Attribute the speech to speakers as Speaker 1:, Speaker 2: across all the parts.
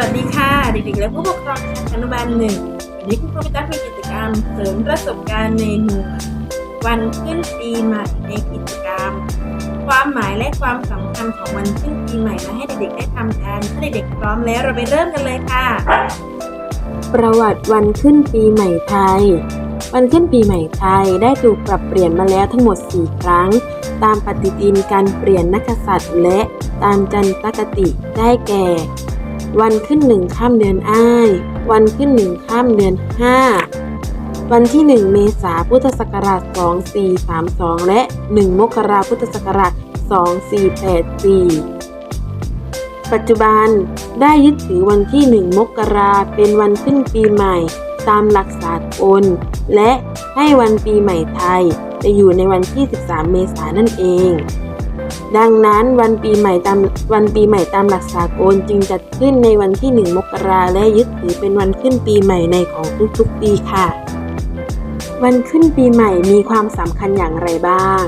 Speaker 1: วัสดีค่ะเด็กๆและผู้ปกครองชั้นอนุบาลหนึ่งวันนี้คุณครูพิทักษ์มีกิจกรรมเสริมประสบการณ์ในหมู่วันขึ้นปีใหม่ในกิจกรรม ความหมายและความสำคัญของวันขึ้นปีใหม่มาให้เด็กๆได้ทำกันถ้าเด็กๆพร้อมแล้วเราไปเริ่มกันเลยค่ะ
Speaker 2: ประวัติวันขึ้นปีใหม่ไทย วันขึ้นปีใหม่ไทยได้ถูกปรับเปลี่ยนมาแล้วทั้งหมด 4 ครั้ง ตามปฏิทินการเปลี่ยนนักษัตริย์และตามจันทรคติได้แก่ วันขึ้นหนึ่งข้ามเดือนอ้าย วันขึ้นหนึ่งข้ามเดือน5วันที่ 1 เมษาพุทธศักราช 2432 และ 1 มกราพุทธศักราช 2484 ปัจจุบันได้ยึดถือวันที่ 1 มกราเป็นวันขึ้นปีใหม่ ตามหลักสากล และให้วันปีใหม่ไทยไปอยู่ในวันที่ 13 เมษายนนั่นเอง ดังนั้นวันปีใหม่ตามวันปีใหม่ตามหลักสากลจึงจัดขึ้นในวันที่ 1 มกราและยึดถือเป็นวันขึ้นปีใหม่ในของทุกๆปีค่ะ วันขึ้นปีใหม่มีความสำคัญอย่างไรบ้าง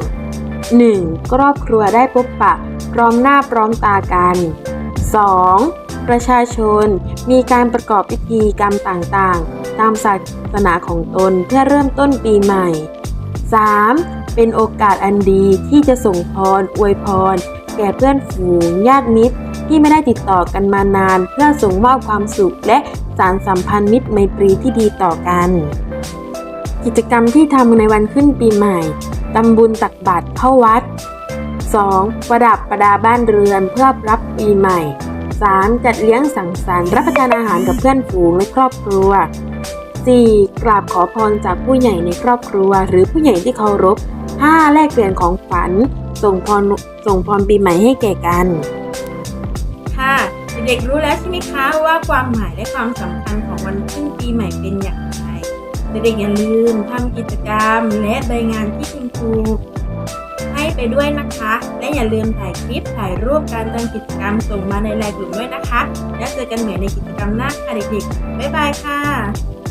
Speaker 2: 1. ครอบครัวได้พบปะ พร้อมหน้าพร้อมตากัน 2. ประชาชนมีการประกอบพิธีกรรมต่างๆ ตามศาสนาของตนเพื่อเริ่มต้นปีใหม่ 3. เป็นโอกาสอันดีที่จะส่งพรอวยพร แก่เพื่อนฝูงญาติมิตร ที่ไม่ได้ติดต่อกันมานาน เพื่อส่งมอบความสุข และสารสัมพันธ์มิตรไมตรีที่ดีต่อกัน กิจกรรมที่ทำในวันขึ้นปีใหม่ทำบุญตักบาตรเข้าวัด 2. ประดับประดาบ้านเรือนเพื่อรับปีใหม่ 3. จัดเลี้ยงสังสรรค์รับประทานอาหารกับเพื่อนฝูงและครอบครัว 4. กราบขอพรจากผู้ใหญ่ในครอบครัว หรือผู้ใหญ่ที่เคารพ 5. แลกเปลี่ยนของขวัญส่งพรส่งพรปีใหม่ให้แก่กัน
Speaker 1: ค่ะเด็กรู้แล้วใช่ไหมคะว่าความหมายและความสำคัญของวันขึ้นปีใหม่เป็นอย่างไรเด็กอย่าลืมทำกิจกรรมและใบงานที่คุณครูให้ไปด้วยนะคะ และอย่าลืมถ่ายคลิปถ่ายรูปการทำกิจกรรมส่งมาในไลน์กลุ่มด้วยนะคะ แล้วเจอกันใหม่ในกิจกรรมหน้าค่ะเด็กๆบ๊ายบายค่ะ